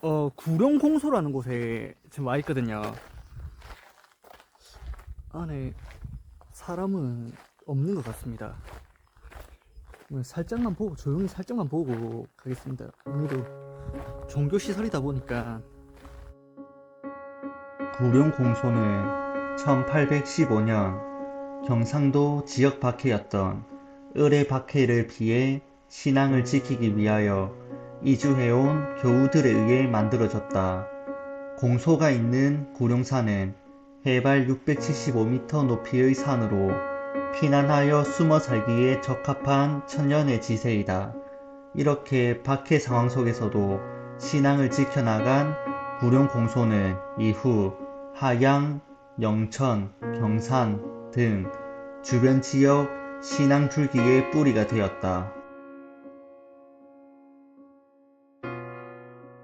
어, 구룡공소라는 곳에 지금 와 있거든요. 안에 사람은 없는 것 같습니다. 살짝만 보고, 조용히 살짝만 보고 가겠습니다. 오늘도 종교시설이다 보니까. 구룡공소는 1815년 경상도 지역 박해였던 을의 박해를 피해 신앙을 지키기 위하여 이주해온 교우들에 의해 만들어졌다. 공소가 있는 구룡산은 해발 675m 높이의 산으로 피난하여 숨어 살기에 적합한 천년의 지세이다. 이렇게 박해 상황 속에서도 신앙을 지켜나간 구룡공소는 이후 하양, 영천, 경산 등 주변 지역 신앙 줄기의 뿌리가 되었다.